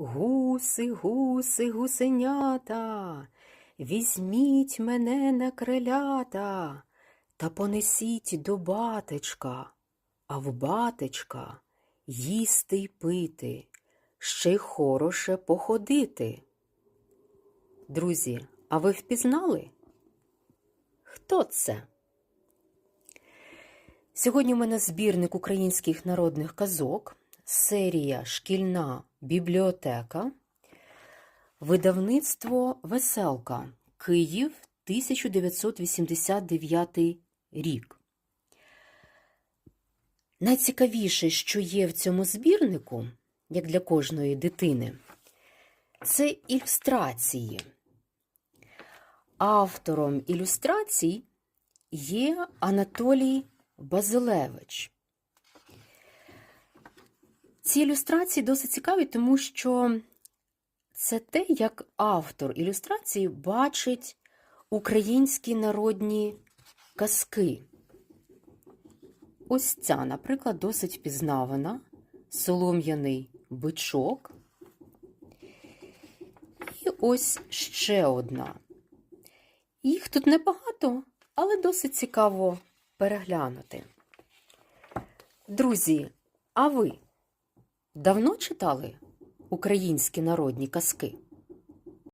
Гуси, гуси, гусенята, візьміть мене на крилята та понесіть до батечка, а в батечка їсти й пити, ще й хороше походити. Друзі, а ви впізнали? Хто це? Сьогодні у мене збірник українських народних казок, серія Шкільна бібліотека, видавництво Веселка, Київ, 1989 рік. Найцікавіше, що є в цьому збірнику, як для кожної дитини, це ілюстрації. Автором ілюстрацій є Анатолій Базилевич. Ці ілюстрації досить цікаві, тому що це те, як автор ілюстрації бачить українські народні казки. Ось ця, наприклад, досить впізнавана, солом'яний бичок. І ось ще одна. Їх тут небагато, але досить цікаво переглянути. Друзі, а ви давно читали українські народні казки?